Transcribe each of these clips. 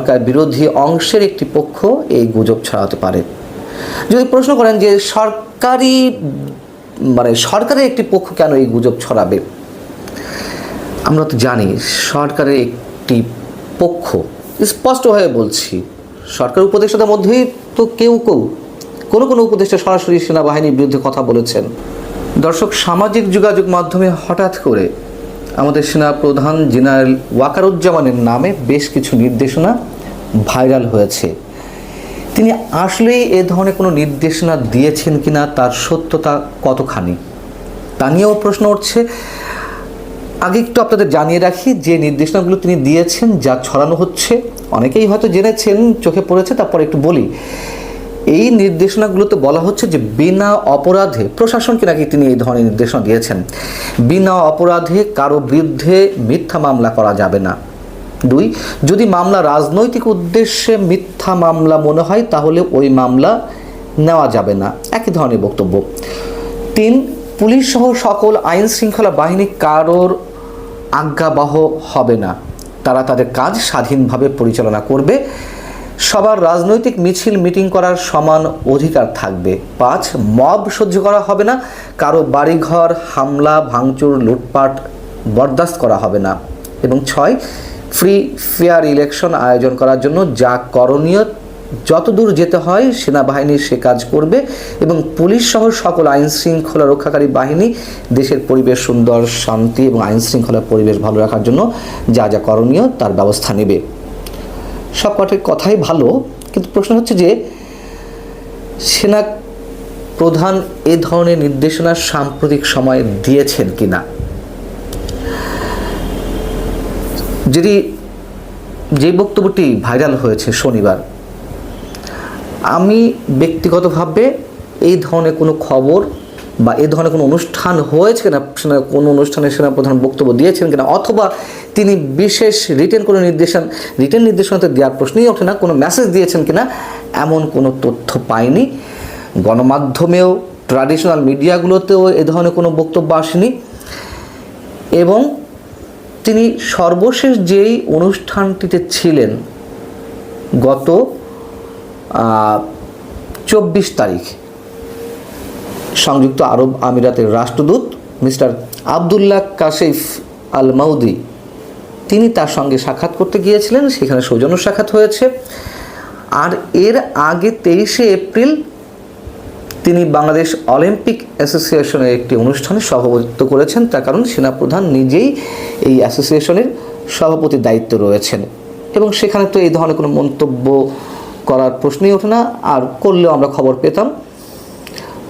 সরকার বিরোধী অংশের একটি পক্ষ এই গুজব ছড়াতে পারে। যদি প্রশ্ন করেন যে সরকারি মানে সরকারের একটি পক্ষ কেন এই গুজব ছড়াবে? আমরা তো জানি সরকারের একটি পক্ষ। স্পষ্টভাবে বলছি, সরকার উপদেষ্টাদের মধ্যেই তো কেউ কেউ, কোনো কোনো উপদেষ্টা সরাসরি সেনাবাহিনীর বিরুদ্ধে কথা বলেছেন। দর্শক, সামাজিক যোগাযোগ মাধ্যমে হঠাৎ করে আমাদের সেনা প্রধান জেনারেল ওয়াকারুজ্জামানের নামে বেশ কিছু নির্দেশনা ভাইরাল হয়েছে। তিনি আসলেই এ ধরনের কোনো নির্দেশনা দিয়েছেন কি না তার সত্যতা কতখানি? তা নিয়েও প্রশ্ন উঠছে। আগে একটু আপনাদের জানিয়ে রাখি, যে নির্দেশনাগুলো তিনি দিয়েছেন যা ছড়ানো হচ্ছে, অনেকেই হয়তো জেনেছেন, চোখে পড়েছে, তারপর একটু বলি। এই নির্দেশনাগুলোতে বলা হচ্ছে যে বিনা অপরাধে, প্রশাসনকে নাকি তিনি এই ধরনের নির্দেশনা দিয়েছেন, বিনা অপরাধে কারও বিরুদ্ধে মিথ্যা মামলা করা যাবে না। দুই, যদি মামলা রাজনৈতিক উদ্দেশ্যে মিথ্যা মামলা মনে হয়, তাহলে ওই মামলা নেওয়া যাবে না। একই ধরনের বক্তব্য। তিন পুলিশ সহ সকল আইন শৃঙ্খলা বাহিনী কারোর আজ্ঞাবহ হবে না। তারা তাদের কাজ স্বাধীনভাবে পরিচালনা করবে। সবার রাজনৈতিক মিছিল মিটিং করার সমান অধিকার থাকবে। পাঁচ, মব সহ্য করা হবে না। কারও বাড়িঘর, হামলা, ভাঙচুর, লুটপাট বরদাস্ত করা হবে না। এবং ছয় ফ্রি ফেয়ার ইলেকশন আয়োজন করার জন্য যা করণীয়, যতদূর যেতে হয় সেনাবাহিনী সে কাজ করবে এবং পুলিশ সহ সকল আইন শৃঙ্খলা রক্ষাকারী বাহিনী দেশের পরিবেশ, সুন্দর, শান্তি এবং আইন শৃঙ্খলা পরিবেশ ভালো রাখার জন্য যা যা করণীয় তার ব্যবস্থা নেবে। সব কটির কথাই ভালো, কিন্তু প্রশ্ন হচ্ছে যে সেনা প্রধান এ ধরনের নির্দেশনা সাম্প্রতিক সময়ে দিয়েছেন কিনা? যদি যে বক্তব্যটি ভাইরাল হয়েছে শনিবার, আমি ব্যক্তিগতভাবে এই ধরনের কোনো খবর বা এই ধরনের কোনো অনুষ্ঠান হয়েছে কিনা কোনো অনুষ্ঠানে সেনাপ্রধান বক্তব্য দিয়েছেন কিনা, অথবা তিনি বিশেষ রিটেন কোনো নির্দেশন রিটেন নির্দেশনাতে দেওয়ার প্রশ্নই ওঠে না, কোনো মেসেজ দিয়েছেন কিনা, এমন কোনো তথ্য পাইনি। গণমাধ্যমেও ট্র্যাডিশনাল মিডিয়াগুলোতেও এ ধরনের কোনো বক্তব্য আসেনি। এবং তিনি সর্বশেষ যেই অনুষ্ঠানটিতে ছিলেন গত চব্বিশ তারিখ, সংযুক্ত আরব আমিরাতের রাষ্ট্রদূত mister Abdullah Kashif Al Maudi তিনি তার সঙ্গে সাক্ষাৎ করতে গিয়েছিলেন, সেখানে সৌজন্য সাক্ষাৎ হয়েছে। আর এর আগে তেইশে এপ্রিল তিনি বাংলাদেশ অলিম্পিক অ্যাসোসিয়েশনের একটি অনুষ্ঠানে সভাপতিত্ব করেছেন। তার কারণ সেনাপ্রধান নিজেই এই অ্যাসোসিয়েশনের সভাপতির দায়িত্ব রয়েছেন। এবং সেখানে তো এই ধরনের কোনো মন্তব্য করার প্রশ্নই ওঠে না। আর করলেও আমরা খবর পেতাম।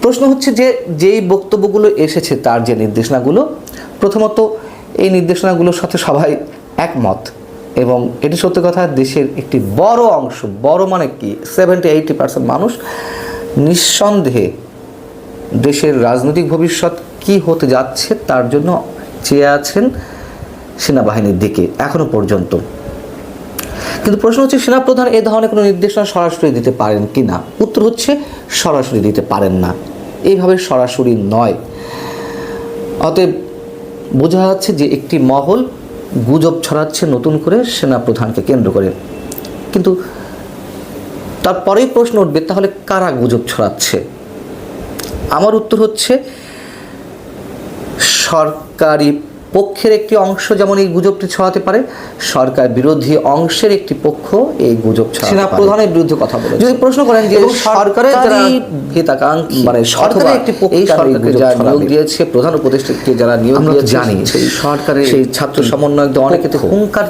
প্রশ্ন হচ্ছে যে, যেই বক্তব্যগুলো এসেছে তার যে নির্দেশনাগুলো, প্রথমত এই নির্দেশনাগুলোর সাথে সবাই একমত। এবং এটি সত্য কথা, দেশের একটি বড় অংশ, বড় মানে কি? সেভেন্টি এইটি পার্সেন্ট মানুষ নিঃসন্দেহে দেশের রাজনৈতিক ভবিষ্যৎ কি হতে যাচ্ছে তার জন্য চেয়ে আছেন সেনাবাহিনীর দিকে এখনও পর্যন্ত। কিন্তু প্রশ্ন হচ্ছে, সেনাপ্রধান এ ধরনের কোনো নির্দেশনা সরাসরি দিতে পারেন কি না? উত্তর হচ্ছে, সরাসরি দিতে পারেন না। এইভাবে সরাসরি নয়। অতএব বোঝা যাচ্ছে যে একটি মহল গুজব ছড়াচ্ছে নতুন করে সেনাপ্রধানকে কেন্দ্র করে। কিন্তু তারপরেই প্রশ্ন উঠবে তাহলে কারা গুজব ছড়াচ্ছে? আমার উত্তর হচ্ছে সরকারি পক্ষের একটি অংশ যেমন এই গুজবটি ছড়াতে পারে সরকার বিরোধী অংশের একটি পক্ষ এই গুজব সেনা প্রধানের বিরুদ্ধে কথা বলে যদি প্রশ্ন করেন যে সরকারের যারা হিতাকাঙ্ক্ষী মানে সরকারের একটি এই সরকারকে যারা নিয়োগ দিয়েছে প্রধান উপদেষ্টাকে যারা নিয়োগ দিয়েছে জানি সেই সরকারের সেই ছাত্র সমন্বয়কদের অনেকে তো হুঙ্কার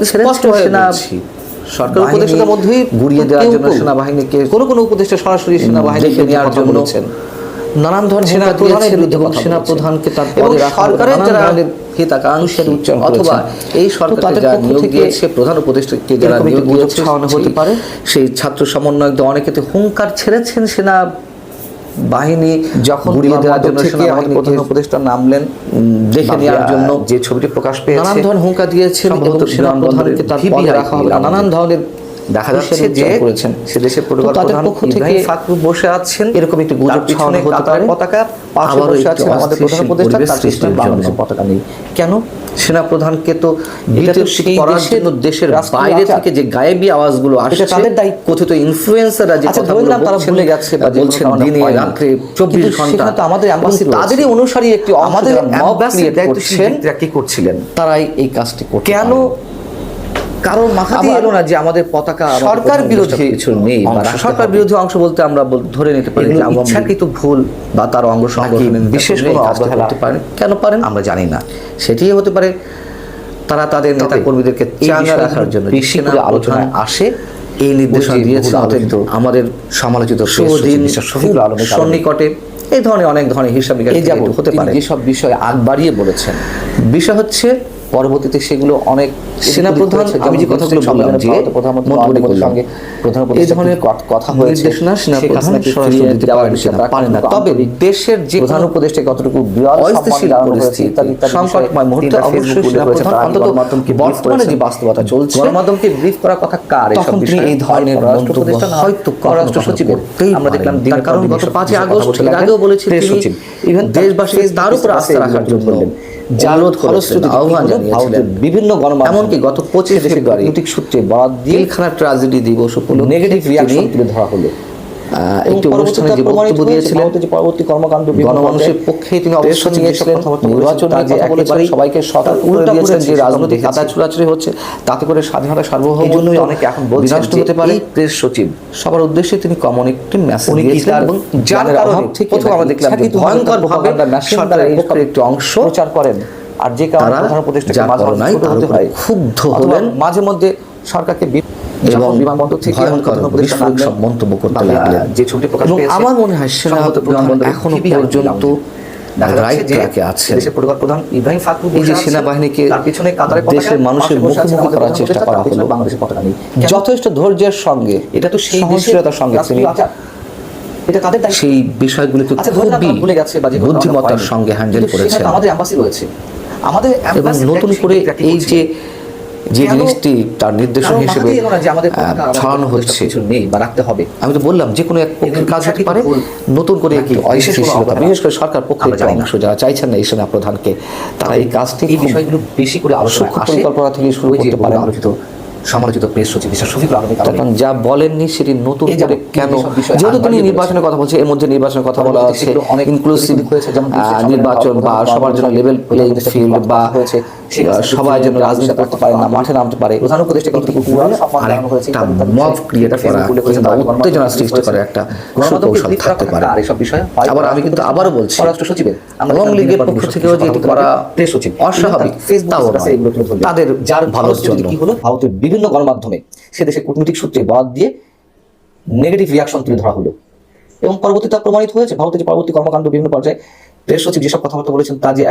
সরকার উপদেষ্টার মধ্যেই ঘুরিয়ে দেওয়ার জন্য সেনাবাহিনীকে কোনো কোনো উপদেষ্টা সরাসরি সেনাবাহিনীকে নেওয়ার জন্য বলেছেন নানান ধরনের সেনা প্রধানের বিরুদ্ধে সেনা প্রধানকে তার সরকারের যারা হিতাকাঙ্ক্ষের উচ্চারণ অথবা এই সরকার যারা নিয়োগ দিয়েছে প্রধান উপদেষ্টাকে যারা নিয়োগ দিয়েছে হতে পারে? সেই ছাত্র সমন্বয়কদের অনেকে তো হুঙ্কার ছেড়েছেন সেনা বাহিনী যখন ঘুরিয়ে দেওয়ার জন্য সেনাবাহিনী প্রধান উপদেষ্টা নামলেন দেখে নেওয়ার জন্য যে ছবিটি প্রকাশ পেয়েছে নানান ধরনের হুঙ্কার দিয়েছেন এবং সেনা প্রধানকে তার পদে রাখা হবে নানান ধরনের দেখা যাচ্ছে যে করেছেন। সে দেশের পরিবার প্রধান পক্ষ থেকে ফাকরু বসে আছেন এরকম একটি গুজব ছড়ানো হতে পারে। পতাকা পাশে বসে আছে আমাদের প্রধান উপদেষ্টা তার পিছনে বাংলাদেশের পতাকা নেই। কেন? সেনাপ্রধানকে তো বিতর্কিত করার জন্য দেশের বাইরে থেকে যে গায়েবি আওয়াজগুলো আসছে তাদের দায়িত্ব। কথিত ইনফ্লুয়েন্সাররা যে আচ্ছা, কথাগুলো ভুলে গেছে বা বলছেন দিনে রাত্রে চব্বিশ ঘণ্টা তো আমাদের তাদেরই অনুসারী একটি আমাদের দায়িত্বশীল করছেন কি করছিলেন? তারাই এই কাজটি কেন কারোর মাথা দিয়ে এলো না যে আমাদের পতাকা সরকার বিরোধী কিছু নেই সরকার বিরোধী অংশ বলতে আমরা ধরে নিতে পারি যে ইচ্ছাকৃত ভুল বা তার অঙ্গ সংগঠনের নাকি বিশেষ কোনো অবহেলা? পারেন। কেন পারেন? আমরা জানি না। সেটি হতে পারে তারা তাদের নেতা কর্মীদেরকে চাঙ্গা রাখার জন্য বেশি করে আলোচনায় আসে এই নির্দেশনা দিয়েছে আলোচিত আমাদের সমালোচিত সন্নিকটে এই ধরনের অনেক ধরনের হিসাব হতে পারে। যেসব বিষয়ে আগ বাড়িয়ে বলেছেন বিষয় হচ্ছে পরবর্তীতে সেগুলো অনেক সেনাপ্রধান আমি যে কথাগুলো বললাম যে প্রধানমন্ত্রী সঙ্গে প্রধান এই ধরনের কথা হয়েছে নির্দেশনা শেখ সেনাপ্রধান সরাসরি দিতে দেওয়ার বিষয়ে সেনা, না। তবে দেশের যে প্রধান উপদেষ্টা কতটুকু বিরল অস্থিতিশীল পরিস্থিতি, সংকটময় মুহূর্তে অবশ্যই সেনাপ্রধান অন্তত বর্তমানে যে বাস্তবতা চলছে গণমাধ্যমকে ব্রিফ করার কথা কার এসব বিষয়ে? এই ধরনের হয় মন্তব্য হয়তো পররাষ্ট্র সচিবের। আমরা দেখলাম। তার কারণ গত পাঁচই আগস্ট এর আগেও তিনি সচিব। Even তার উপর আস্থা রাখার জন্য অনুরোধ করেছিলেন, আহ্বান জানিয়েছিলেন। বিভিন্ন গণমাধ্যম এমনকি গত পঁচিশ ফেব্রুয়ারি সূত্রে বরাদ দিয়ে ট্রাজেডি দিবস উপলক্ষে নেগেটিভ রিয়াকশন তুলে ধরা হলো। একটি অনুষ্ঠানে যে বক্তব্য দিয়েছিলেন পরবর্তী কর্মকাণ্ড গণমানুষের পক্ষে তিনি অবস্থান নিয়েছিলেন। নির্বাচন যে একেবারে সবাইকে সতর্ক করে দিয়েছেন যে রাজনৈতিক হচ্ছে তাতে করে স্বাধীনতা সার্বভৌম অনেকে এখন বিনষ্ট হতে পারে প্রেস সচিব। সবার উদ্দেশ্যে তিনি কমন একটি মেসেজ দিয়েছিলেন এবং যার কারণে প্রথম আমরা দেখলাম ভয়ঙ্কর ভাবে সরকারের পক্ষের একটি অংশ প্রচার করেন। আর যে কারণে প্রধান উপদেষ্টাকে মাঝে ক্ষুব্ধ হলেন। মাঝে মধ্যে সরকারকে এবং বিমানবন্দর থেকে সব মন্তব্য করতে লাগলেন। যে ছবি প্রকাশ পেয়েছে, আমার মনে হয় সেনা এখনও পর্যন্ত? যথেষ্ট ধৈর্যের সঙ্গে এটা তো সেই সহনশীলতার সঙ্গে তিনি এটা কাদের সেই বিষয়গুলিকে আচ্ছা খুবই বুদ্ধিমত্তার সঙ্গে হ্যান্ডেল তো আমাদের রয়েছে। আমাদের এবং নতুন করে এই যে যে জিনিসটি তার নির্দেশন হিসেবে ছড়ানো হচ্ছে। কিছু নেই বা রাখতে হবে। আমি তো বললাম যে কোনো এক পক্ষের কাজ হতে পারে নতুন করে কি অস্থিতিশীলতা বিশেষ করে সরকার পক্ষের না। অংশ যারা চাইছেন না এই সেনা প্রধানকে তারা এই কাজটি বিষয়গুলো বেশি করে আলোচনা পরিকল্পনা থেকে শুরু করতে পারে আলোচিত। সমালোচিত প্রেস সচিব মিস্টার শফিকুল কারণে তখন যা বলেননি সেটি নতুন করে কেন? যেহেতু তিনি নির্বাচনের কথা বলছে এর মধ্যে নির্বাচনের কথা বলা আছে অনেক ইনক্লুসিভ হয়েছে, যেমন নির্বাচন বা সবার জন্য লেভেল প্লেইং ফিল্ড বা হয়েছে, সবাই যেন রাজনীতি করতে পারে না মাঠে নামতে পারে। প্রধান উপদেষ্টা কিন্তু আর একটা মব ক্রিয়েট করা উত্তেজনা সৃষ্টি করা একটা সুকৌশল থাকতে পারে। কার এসব বিষয়ে? আবার আমি কিন্তু আবারও বলছি পররাষ্ট্র সচিবের আওয়ামী দেখলাম লীগের পক্ষ থেকেও যেটি কথা করা প্রেস সচিব। অস্বাভাবিক। তাদের যার ভালোর জন্য কি হলো ভারতের বিভিন্ন গণমাধ্যমে সে দেশের কূটনৈতিক সূত্রে বরাদ দিয়ে নেগেটিভ রিয়াকশন তুলে ধরা হলো। এবং পরবর্তীতে প্রমাণিত হয়েছে। ভারতের যে পরবর্তী কর্মকাণ্ড, বিভিন্ন পর্যায়ে প্রেস সচিব যেসব কথাবার্তা বলেছেন তা যে